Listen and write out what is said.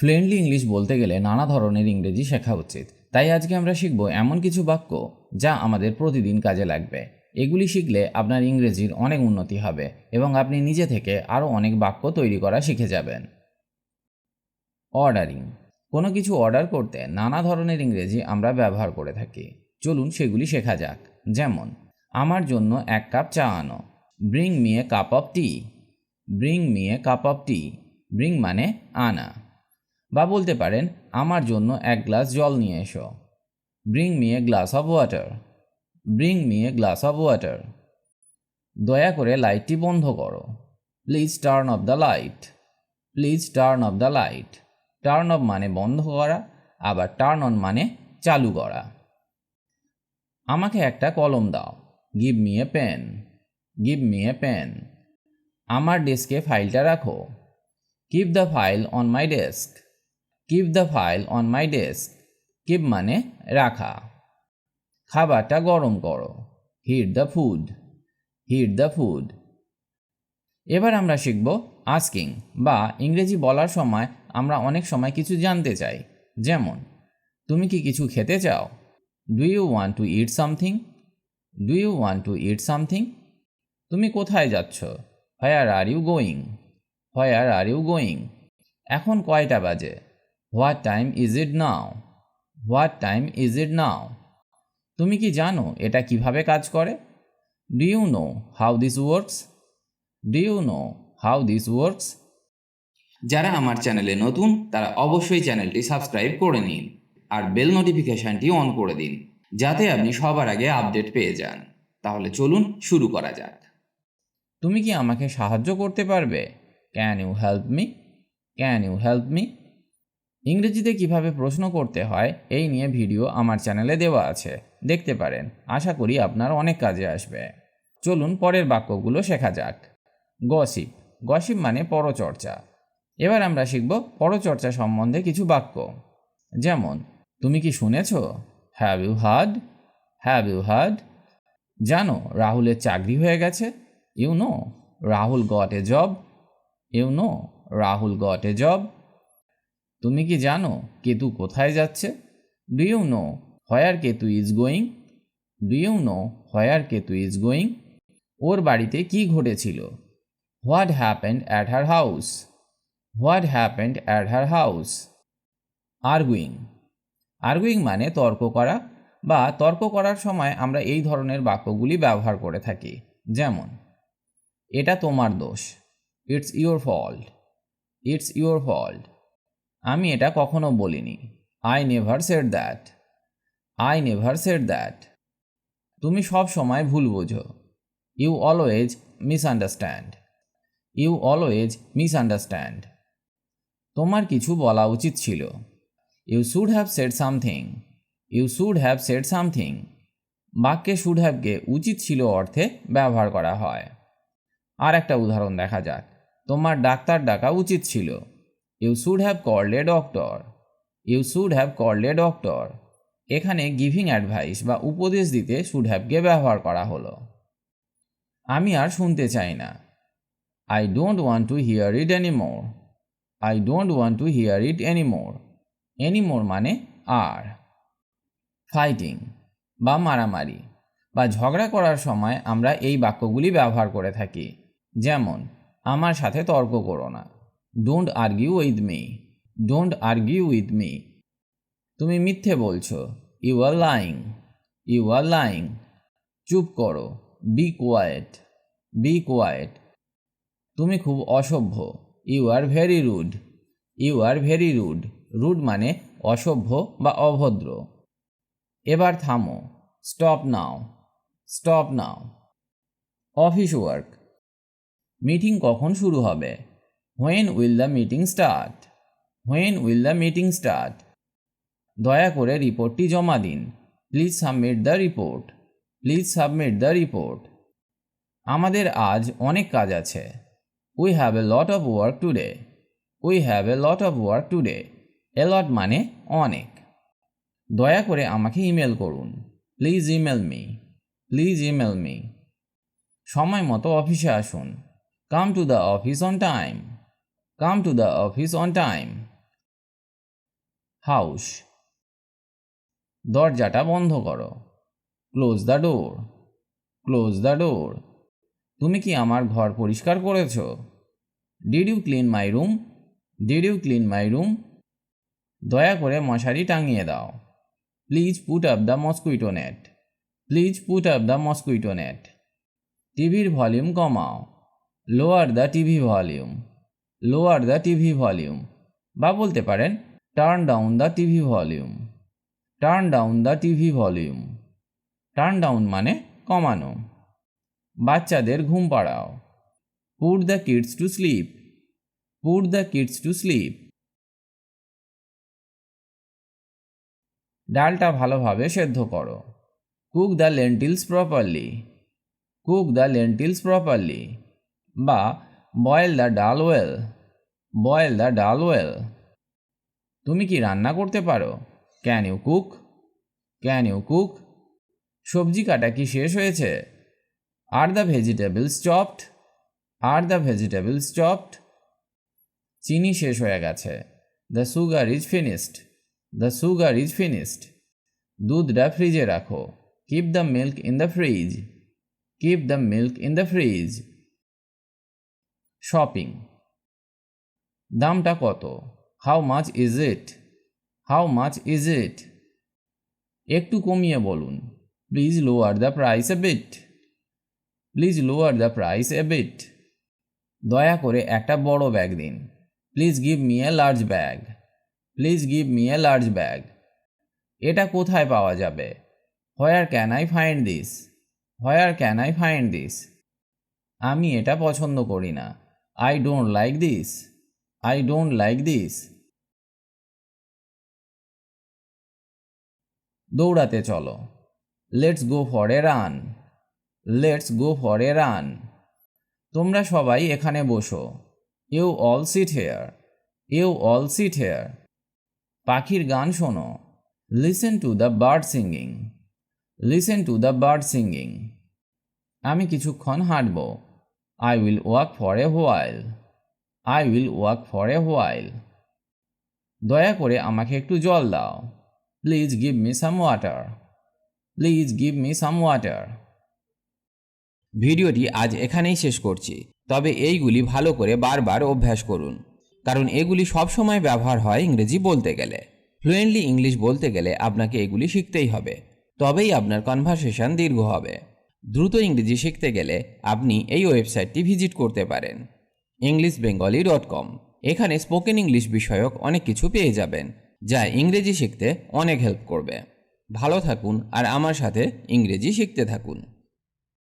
Fluently English বলতে গেলে নানা ধরনের ইংরেজি শেখা উচিত। তাই আজকে আমরা শিখব এমন কিছু বাক্য যা আমাদের প্রতিদিন কাজে লাগবে। এগুলি শিখলে আপনার ইংরেজির অনেক উন্নতি হবে এবং আপনি নিজে থেকে আরও অনেক বাক্য তৈরি করা শিখে যাবেন। অর্ডারিং কোনো কিছু অর্ডার করতে নানা ধরনের ইংরেজি আমরা ব্যবহার করে থাকি। চলুন সেগুলি শেখা যাক। যেমন, আমার জন্য এক কাপ চা আনো। Bring me a cup of tea bring me a cup of tea bring মানে আনা। বা বলতে পারেন, আমার জন্য এক গ্লাস জল নিয়ে এসো। Bring me a glass of water bring me a glass of water দয়া করে লাইটটি বন্ধ করো। Please turn off the light please turn off the light turn off মানে বন্ধ করা, আবার টার্ন অন মানে চালু করা। আমাকে একটা কলম দাও। Give me a pen give me a pen আমার ডেস্কে ফাইলটা রাখো। Keep the file on my desk keep the file on my desk keep মানে রাখা। খাবারটা গরম করো। Heat the food heat the food এবার আমরা শিখব আস্কিং বা ইংরেজি বলার সময় আমরা অনেক সময় কিছু জানতে চাই। যেমন, তুমি কি কিছু খেতে চাও? Do you want to eat something do you want to eat something তুমি কোথায় যাচ্ছ? Where are you going where are you going এখন কয়টা বাজে? What time is it now what time is it now তুমি কি জানো এটা কীভাবে কাজ করে? Do you know how this works do you know how this works যারা আমার চ্যানেলে নতুন, তারা অবশ্যই চ্যানেলটি সাবস্ক্রাইব করে নিন আর বেল নোটিফিকেশনটি অন করে দিন, যাতে আপনি সবার আগে আপডেট পেয়ে যান। তাহলে চলুন শুরু করা যাক। তুমি কি আমাকে সাহায্য করতে পারবে? Can you help me can you help me ইংরেজিতে কীভাবে প্রশ্ন করতে হয়, এই নিয়ে ভিডিও আমার চ্যানেলে দেওয়া আছে। দেখতে পারেন, আশা করি আপনার অনেক কাজে আসবে। চলুন পরের বাক্যগুলো শেখা যাক। গসিপ গসিপ মানে পরচর্চা। এবার আমরা শিখব পরচর্চা সম্বন্ধে কিছু বাক্য। যেমন, তুমি কি শুনেছ? Have you heard have you heard জানো, রাহুলের চাকরি হয়ে গেছে? You know Rahul got a job you know Rahul got a job তুমি কি জানো কেতু কোথায় যাচ্ছে? Do you know where Ketu is going do you know where Ketu is going ওর বাড়িতে কি ঘটেছিল? What happened at her house what happened at her house arguing arguing মানে তর্ক করা বা তর্ক করার সময় আমরা এই ধরনের বাক্যগুলি ব্যবহার করে থাকি। যেমন, এটা তোমার দোষ। It's your fault it's your fault আমি এটা কখনো বলিনি। I never said that I never said that তুমি সব সময় ভুল বোঝো। You always misunderstand you always misunderstand তোমার কিছু বলা উচিত ছিল। You should have said something you should have said something বাক্যে শুড হ্যাভকে উচিত ছিল অর্থে ব্যবহার করা হয়। আর একটা উদাহরণ দেখা যাক। তোমার ডাক্তার ডাকা উচিত ছিল। You should have called a doctor you should have called a doctor এখানে গিভিং অ্যাডভাইস বা উপদেশ দিতে শুড হ্যাভকে ব্যবহার করা হলো? আমি আর শুনতে চাই না। I don't want to hear it anymore I don't want to hear it anymore anymore মানে আর। ফাইটিং বা মারামারি বা ঝগড়া করার সময় আমরা এই বাক্যগুলি ব্যবহার করে থাকি। যেমন, আমার সাথে তর্ক করো না। Don't argue with me don't argue with me তুমি মিথ্যে বলছো। You are lying you are lying চুপ করো। বি কোয়াইট বি কোয়াইট তুমি খুব অসভ্য। You are very rude you are very rude rude মানে অসভ্য বা অভদ্র। এবার থামো। Stop now stop now office work meeting কখন শুরু হবে? When will the meeting start when will the meeting start দয়া করে রিপোর্টটি জমা দিন। Please submit the report please submit the report আমাদের আজ অনেক কাজ আছে। We have a lot of work today we have a lot of work today এ মানে অনেক। দয়া করে আমাকে ইমেল করুন। Please email me please email me সময় মতো অফিসে আসুন। Come to the office on time come to the office on time house দরজাটা বন্ধ করো। Close the door close the door তুমি কি আমার ঘর পরিষ্কার করেছ? Did you clean my room did you clean my room দয়া করে মশারি টাঙিয়ে দাও। Please put up the mosquito net please put up the mosquito net টিভির ভলিউম কমাও। Lower the TV volume. Lower the TV volume বা বলতে পারেন turn down the TV volume turn down the TV volume turn down মানে কমানো। বাচ্চাদের ঘুম পাড়াও। Put the kids to sleep put the kids to sleep ডালটা ভালোভাবে সেদ্ধ করো। Cook the lentils properly cook the lentils properly বা boil the dal well boil the dal well তুমি কি রান্না করতে পারো? Can you cook can you cook সবজি কাটা কি শেষ হয়েছে? Are the vegetables chopped are the vegetables chopped চিনি শেষ হয়ে গেছে। The sugar is finished the sugar is finished দুধটা ফ্রিজে রাখো। Keep the milk in the fridge keep the milk in the fridge shopping দামটা কত? How much is it how much is it একটু কমিয়ে বলুন। Please lower the price a bit please lower the price a bit দয়া করে একটা বড় bag দিন। Please give me a large bag please give me a large bag এটা কোথায় পাওয়া যাবে? Where can I find this where can I find this আমি এটা পছন্দ করি না। I don't like this I don't like this দৌড়াতে চলো। Let's go for a run let's go for a run তোমরা সবাই এখানে বসো। You all sit here you all sit here পাখির গান শোনো। Listen to the bird singing listen to the bird singing আমি কিছুক্ষণ হাঁটব। I will walk for a while I will walk for a while দয়া করে আমাকে একটু জল দাও। Please give me some water please give me some water ভিডিওটি আজ এখানেই শেষ করছি। তবে এইগুলি ভালো করে বারবার অভ্যাস করুন। কারণ এগুলি সবসময় ব্যবহার হয় ইংরেজি বলতে গেলে। ফ্লুয়েন্টলি ইংলিশ বলতে গেলে আপনাকে এগুলি শিখতেই হবে। তবেই আপনার কনভারসেশন দীর্ঘ হবে। দ্রুত ইংরেজি শিখতে গেলে আপনি এই ওয়েবসাইটটি ভিজিট করতে পারেন। ইংলিশ বেঙ্গলি ডট কম এখানে স্পোকেন ইংলিশ বিষয়ক অনেক কিছু পেয়ে যাবেন, যা ইংরেজি শিখতে অনেক হেল্প করবে। ভালো থাকুন আর আমার সাথে ইংরেজি শিখতে থাকুন।